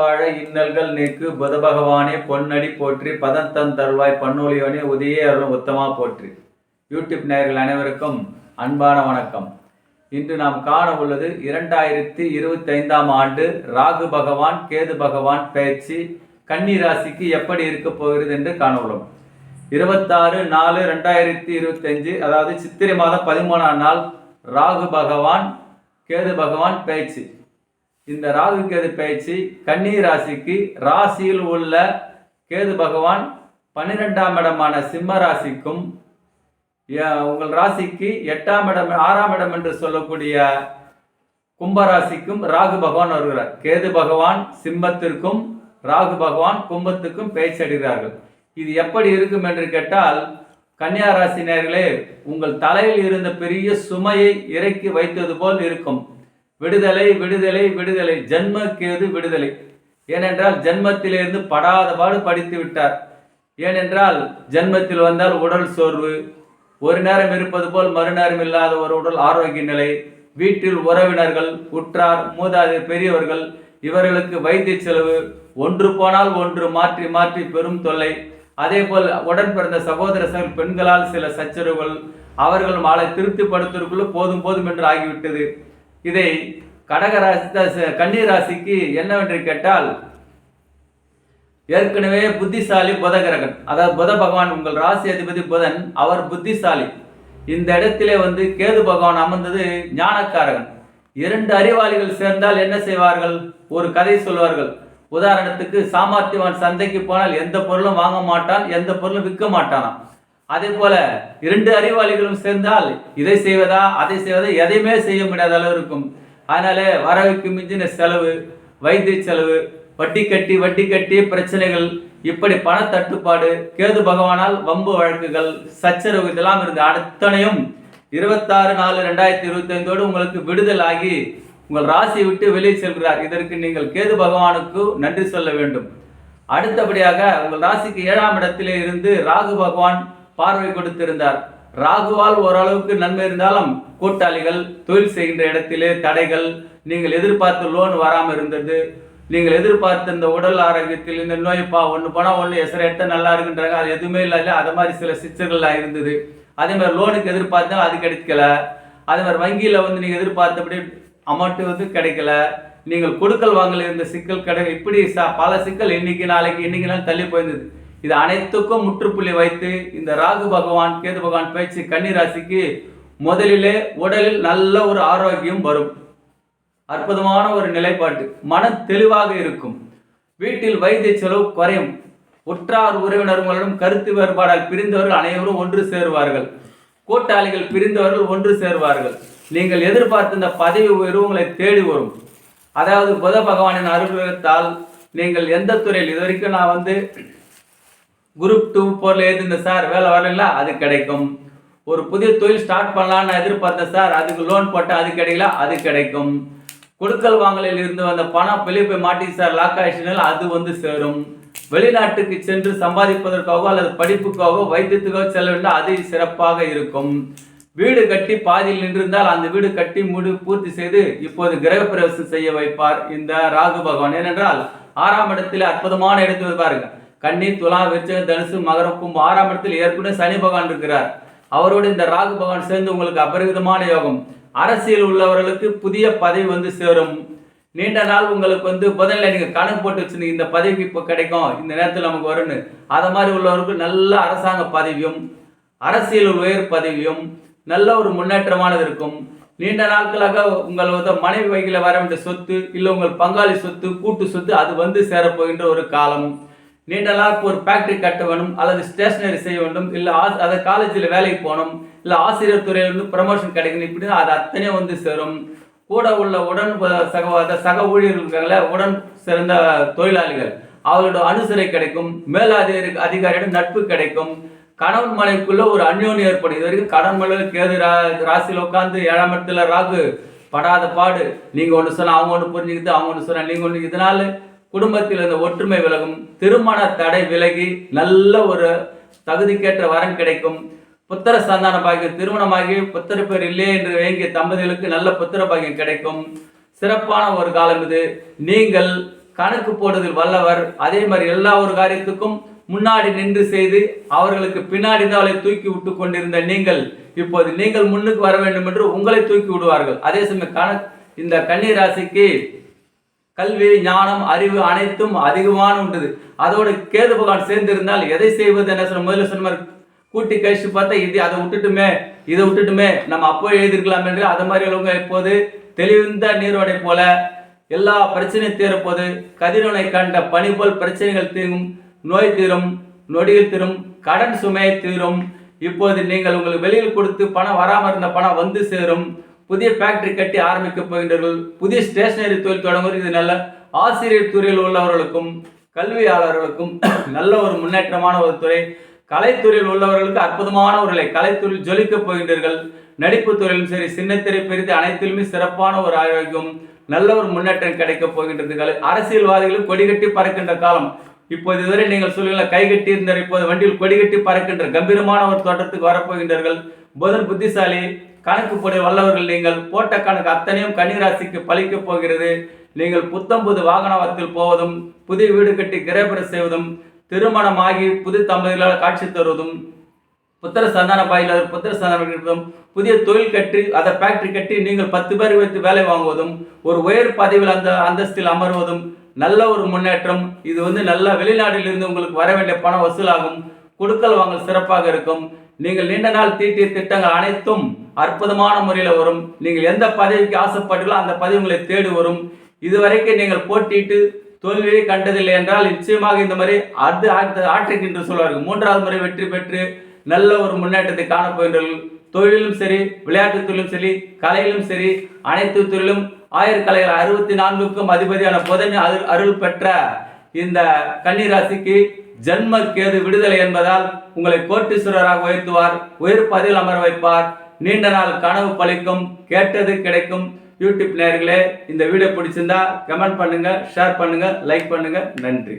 வாழ இன்னல்கள் நீக்கு புத பகவானே பொன்னடி போற்றி. பதந்தன் தருவாய். பன்னொழியோனே உதய அருளும் உத்தமா போற்றி. யூடியூப் நேயர்கள் அனைவருக்கும் அன்பான வணக்கம். இன்று நாம் காண உள்ளது இரண்டாயிரத்தி இருபத்தைந்தாம் ஆண்டு ராகு பகவான் கேது பகவான் பயிற்சி கன்னி ராசிக்கு எப்படி இருக்க போகிறது என்று காண உள்ளோம். இருபத்தாறு நாலு ரெண்டாயிரத்தி இருபத்தஞ்சு அதாவது சித்திரை மாதம் பதிமூணாம் நாள் ராகு பகவான் கேது பகவான் பயிற்சி இந்த ராகு கேது பயிற்சி கன்னி ராசிக்கு ராசியில் உள்ள கேது பகவான் பன்னிரெண்டாம் இடமான சிம்ம ராசிக்கும் உங்கள் ராசிக்கு எட்டாம் இடம் ஆறாம் இடம் என்று சொல்லக்கூடிய கும்பராசிக்கும் ராகு பகவான் வருகிறார். கேது பகவான் சிம்மத்திற்கும் ராகு பகவான் கும்பத்துக்கும் பேச்சடுகிறார்கள் இது எப்படி இருக்கும் என்று கேட்டால் கன்னியா ராசி உங்கள் தலையில் இருந்த பெரிய சுமையை இறக்கி வைத்தது போல் இருக்கும். விடுதலை விடுதலை விடுதலை. ஜன்ம விடுதலை? ஏனென்றால் ஜென்மத்திலிருந்து படாத பாடு படித்து விட்டார். ஏனென்றால் ஜென்மத்தில் வந்தால் உடல் சோர்வு ஒரு நேரம் இருப்பது போல் மறுநேரம் இல்லாத ஒரு உடல் ஆரோக்கிய நிலை வீட்டில் உறவினர்கள் உற்றார் மூதாதி பெரியவர்கள் இவர்களுக்கு வைத்திய செலவு ஒன்று போனால் ஒன்று மாற்றி மாற்றி பெரும் தொல்லை. அதே போல் உடன் பிறந்த சகோதர பெண்களால் சில சச்சரவுகள் அவர்கள் மாலை திருப்திப்படுத்துவதற்குள்ள போதும் போதும் என்று ஆகிவிட்டது. இதை கடக ராசி கன்னி ராசிக்கு என்னவென்று கேட்டால் ஏற்கனவே புத்திசாலி புதகிரகன். அதாவது புத பகவான் உங்கள் ராசி அதிபதி புதன் அவர் புத்திசாலி. இந்த இடத்திலே வந்து கேது பகவான் அமர்ந்தது ஞானக்காரகன். இரண்டு அறிவாளிகள் சேர்ந்தால் என்ன செய்வார்கள்? ஒரு கதை சொல்வார்கள். உதாரணத்துக்கு சாமர்த்தியவான் சந்தைக்கு போனால் எந்த பொருளும் வாங்க மாட்டான் எந்த பொருளும் விற்க மாட்டானான் அதே போல இரண்டு அறிவாளிகளும் சேர்ந்தால் இதை செய்வதா அதை செய்வதா எதையுமே செய்ய முடியாத அளவு இருக்கும் அதனால வரவுக்கு மிஞ்சின செலவு வைத்திய செலவு வட்டி கட்டி வட்டி கட்டி பிரச்சனைகள் இப்படி பண தட்டுப்பாடு கேது பகவானால் வம்பு வழக்குகள் சச்சரவு இதெல்லாம் இருந்த அத்தனையும் இருபத்தாறு நாலு ரெண்டாயிரத்தி இருபத்தி ஐந்தோடு உங்களுக்கு விடுதலாகி உங்கள் ராசியை விட்டு வெளியே செல்கிறார். இதற்கு நீங்கள் கேது பகவானுக்கு நன்றி சொல்ல வேண்டும். அடுத்தபடியாக உங்கள் ராசிக்கு ஏழாம் இடத்திலே இருந்து ராகு பகவான் பார்வை கொடுத்திருந்தார். ராகுவால் ஓரளவுக்கு நன்மை இருந்தாலும் கூட்டாளிகள் தொழில் செய்கின்ற இடத்திலே தடைகள் நீங்கள் எதிர்பார்த்த லோன் வராமல் இருந்தது. நீங்கள் எதிர்பார்த்த இந்த உடல் ஆரோக்கியத்தில் இந்த நோய்ப்பா ஒன்று போனால் ஒன்று எசரேட்ட நல்லா இருக்குன்றாங்க. அது எதுவுமே இல்லை இல்லை அது மாதிரி சில சிச்சர்கள்லாம் இருந்தது. அதே மாதிரி லோனுக்கு எதிர்பார்த்தாலும் அது கிடைக்கல. அதே மாதிரி வங்கியில் வந்து நீங்கள் எதிர்பார்த்தபடி அமௌண்ட்டு வந்து கிடைக்கல. நீங்கள் கொடுக்கல் வாங்கல இருந்த சிக்கல் கடை இப்படி ச பல சிக்கல் இன்னைக்கு நாளைக்கு இன்னைக்கு நாள் தள்ளி போயிருந்தது. இது அனைத்துக்கும் முற்றுப்புள்ளி வைத்து இந்த ராகு பகவான் கேது பகவான் பேச்சு கன்னிராசிக்கு முதலிலே உடலில் நல்ல ஒரு ஆரோக்கியம் வரும். அற்புதமான ஒரு நிலைப்பாட்டு மன தெளிவாக இருக்கும். வீட்டில் வைத்திய செலவு குறையும். உற்றார் உறவினர்களும் கருத்து வேறுபாடால் பிரிந்தவர்கள் அனைவரும் ஒன்று சேருவார்கள். கூட்டாளிகள் பிரிந்தவர்கள் ஒன்று சேருவார்கள். நீங்கள் எதிர்பார்த்த இந்த பதவி உயர்வு உங்களை தேடி வரும். அதாவது புத பகவானின் அனுகிரகத்தால் நீங்கள் எந்த துறையில்? இது வரைக்கும் நான் வந்து குரூப் டூ போர்ல எழுதிருந்தேன் சார் வேலை வரலைங்களா? அது கிடைக்கும். ஒரு புதிய தொழில் ஸ்டார்ட் பண்ணலான்னு எதிர்பார்த்தேன் சார் அதுக்கு லோன் போட்டால் அது கிடைக்கல அது கிடைக்கும். கொடுக்கல் வாங்கலில் இருந்து வந்த பணம் வெளியே போய் மாட்டி சார் லாக் ஆயிடுச்சுனால அது வந்து சேரும். வெளிநாட்டுக்கு சென்று சம்பாதிப்பதற்காகவோ அல்லது படிப்புக்காகவோ வைத்தியத்துக்காக செல்ல வேண்டும் அது சிறப்பாக இருக்கும். வீடு கட்டி பாதியில் நின்றிருந்தால் அந்த வீடு கட்டி முடி பூர்த்தி செய்து இப்போது கிரகப்பிரவேசம் செய்ய வைப்பார் இந்த ராகு பகவான். ஏனென்றால் ஆறாம் இடத்தில் அற்புதமான இடத்தில் பாருங்க கன்னி துலா விருச்சகம் தனுசு மகரம் கும்பம் ஆறாம் இடத்தில் ஏற்கனவே சனி பகவான் இருக்கிறார். அவரோடு இந்த ராகு பகவான் சேர்ந்து உங்களுக்கு அபரிவிதமான யோகம். அரசியல் உள்ளவர்களுக்கு புதிய பதவி வந்து சேரும். நீண்ட நாள் உங்களுக்கு வந்து முதல்ல நீங்கள் கணக்கு போட்டு வச்சுருந்தீங்க. இந்த பதவிக்கு இப்போ கிடைக்கும். இந்த நேரத்தில் நமக்கு வரும்னு. அதை மாதிரி உள்ளவருக்கு நல்ல அரசாங்க பதவியும் அரசியல் உயர் பதவியும் நல்ல ஒரு முன்னேற்றமானது இருக்கும். நீண்ட நாட்களாக உங்கள் வந்து மனைவி வகையில் வர வேண்டிய சொத்து இல்லை உங்கள் பங்காளி சொத்து கூட்டு சொத்து அது வந்து சேரப்போகின்ற ஒரு காலம். நீண்ட நாளுக்கு ஒரு ஃபேக்டரி கட்ட வேணும் அல்லது ஸ்டேஷனரி செய்ய வேண்டும். இல்லை ஆஸ் அதை காலேஜில் வேலைக்கு போகணும். இல்லை ஆசிரியர் துறையில் வந்து ப்ரமோஷன் கிடைக்கணும். இப்படி அது அத்தனையும் வந்து சேரும். கூட உள்ள உடன் சக சக ஊழியர்கள் இருக்காங்களே உடன் சிறந்த தொழிலாளிகள். அவர்களோட அனுசரை கிடைக்கும். மேலதிகாரி அதிகாரியிடம் நட்பு கிடைக்கும். கணவன் மனைவிக்குள்ள ஒரு அந்யோன்யம் ஏற்படும். இது வரைக்கும் கடன் மலை கேது ரா ராசியில் உட்காந்து ஏழாம் இடத்துல ராகு படாத பாடு. நீங்கள் ஒன்று சொன்னால் அவங்க ஒன்று புரிஞ்சுக்கிட்டு அவங்க ஒன்று சொன்னால் நீங்கள் ஒன்று இதனால குடும்பத்தில் இருந்த ஒற்றுமை விலகும் திருமண தடை விலகி நல்ல ஒரு தகுதிக்கேற்ற வரன் கிடைக்கும். புத்திர சந்தான பாக்கியம் திருமணமாகி புத்திர பேர் இல்லையே என்று வேங்கிய தம்பதிகளுக்கு நல்ல புத்திர பாக்கியம் கிடைக்கும். சிறப்பான ஒரு காலம் இது. நீங்கள் கணக்கு போடுவதில் வல்லவர். அதே மாதிரி எல்லா ஒரு காரியத்துக்கும் முன்னாடி நின்று செய்து அவர்களுக்கு பின்னாடி தான் அவளை தூக்கி விட்டு கொண்டிருந்த நீங்கள் இப்போது நீங்கள் முன்னுக்கு வர வேண்டும் என்று உங்களை தூக்கி விடுவார்கள். அதே சமயம் கண இந்த கன்னி ராசிக்கு கல்வி ஞானம் அறிவு அனைத்தும் அதிகமான உண்டது அதோட கேது பகவான் சேர்ந்திருந்தால் எதை செய்வது என்ன சொன்ன முதல்ல சொன்ன கூட்டி கழிச்சு பார்த்தா இது அதை விட்டுட்டுமே இதை விட்டுட்டுமே நம்ம அப்போ எழுதிருக்கலாம் என்று அது மாதிரி உள்ளவங்க இப்போது தெளிந்த நீரோடை போல எல்லா பிரச்சனையும் தீரப்போது கதிரவனை கண்ட பணி போல் பிரச்சனைகள் தீரும் நோய் தீரும் நொடிகள் தீரும் கடன் சுமை தீரும். இப்போது நீங்கள் உங்களுக்கு வெளியில் கொடுத்து பணம் வராமல் இருந்த பணம் வந்து சேரும். புதிய ஃபேக்டரி கட்டி ஆரம்பிக்க போகின்றவர்கள் புதிய ஸ்டேஷனரி தொழில் தொடங்குவது இது நல்ல ஆசிரியர் துறையில் உள்ளவர்களுக்கும் கல்வியாளர்களுக்கும் நல்ல ஒரு முன்னேற்றமான ஒரு துறை. கலைத்துறையில் உள்ளவர்களுக்கு அற்புதமான ஒரு நிலை. கலைத்துறையில் ஜொலிக்கப் போகின்றீர்கள். நடிப்பு துறையிலும் சரி சின்னத்திரை பிரித்து அனைத்திலுமே சிறப்பான ஒரு ஆரோக்கியம் நல்ல ஒரு முன்னேற்றம் கிடைக்க போகின்றது. கலை அரசியல்வாதிகளும் கொடிகட்டி பறக்கின்ற காலம். இப்போது இதுவரை நீங்கள் சொல்லுங்கள கை கட்டி இருந்தார் இப்போது வண்டியில் கொடிகட்டி பறக்கின்ற கம்பீரமான ஒரு தோட்டத்துக்கு வரப்போகின்றார்கள். புதன் புத்திசாலி கணக்கு போட வல்லவர்கள் நீங்கள் போட்ட கணக்கு அத்தனையும் கன்னிராசிக்கு பழிக்கப் போகிறது. நீங்கள் புத்தம் புது வாகனத்தில் போவதும் புதிய வீடு கட்டி கிரகப்பிர செய்வதும் திருமணமாகி புது தம்பதிகளால் காட்சி தருவதும் புத்திர சந்தான பாயிலாளர் புத்திர சந்தானம் இருப்பதும் புதிய தொழில் கட்டி அதை ஃபேக்டரி கட்டி நீங்கள் பத்து பேர் வைத்து வேலை வாங்குவதும் ஒரு உயர் பதவியில் அந்த அந்தஸ்தில் அமர்வதும் நல்ல ஒரு முன்னேற்றம் இது வந்து நல்ல வெளிநாட்டிலிருந்து உங்களுக்கு வர வேண்டிய பணம் வசூலாகும் கொடுக்கல் வாங்கல் சிறப்பாக இருக்கும். நீங்கள் நீண்ட நாள் தீட்டிய திட்டங்கள் அனைத்தும் அற்புதமான முறையில் வரும். நீங்கள் எந்த பதவிக்கு ஆசைப்பட்டீங்களோ அந்த பதவி உங்களை தேடி வரும். இதுவரைக்கும் நீங்கள் போட்டியிட்டு தோல்வியை கண்டதில்லை என்றால் நிச்சயமாக இந்த மாதிரி அது ஆற்றுக்கு என்று சொல்வார்கள். மூன்றாவது முறை வெற்றி பெற்று நல்ல ஒரு முன்னேற்றத்தை காணப்போகின்றீர்கள் தொழிலும் சரி விளையாட்டுத் துறையிலும் சரி கலையிலும் சரி அனைத்து துறையிலும் ஆயிரக்கலைகள் அறுபத்தி நான்குக்கும் அதிபதியான புதன் அருள் அருள் பெற்ற இந்த கன்னிராசிக்கு ஜன்ம கேது விடுதலை என்பதால் உங்களை கோட்டீஸ்வரராக உயர்த்துவார். உயர் பதில் அமர வைப்பார். நீண்ட நாள் கனவு பழிக்கும் கேட்டது கிடைக்கும் யூடியூப் நேர்களே இந்த வீடியோ பிடிச்சிருந்தா கமெண்ட் பண்ணுங்கள் ஷேர் பண்ணுங்கள் லைக் பண்ணுங்கள் நன்றி.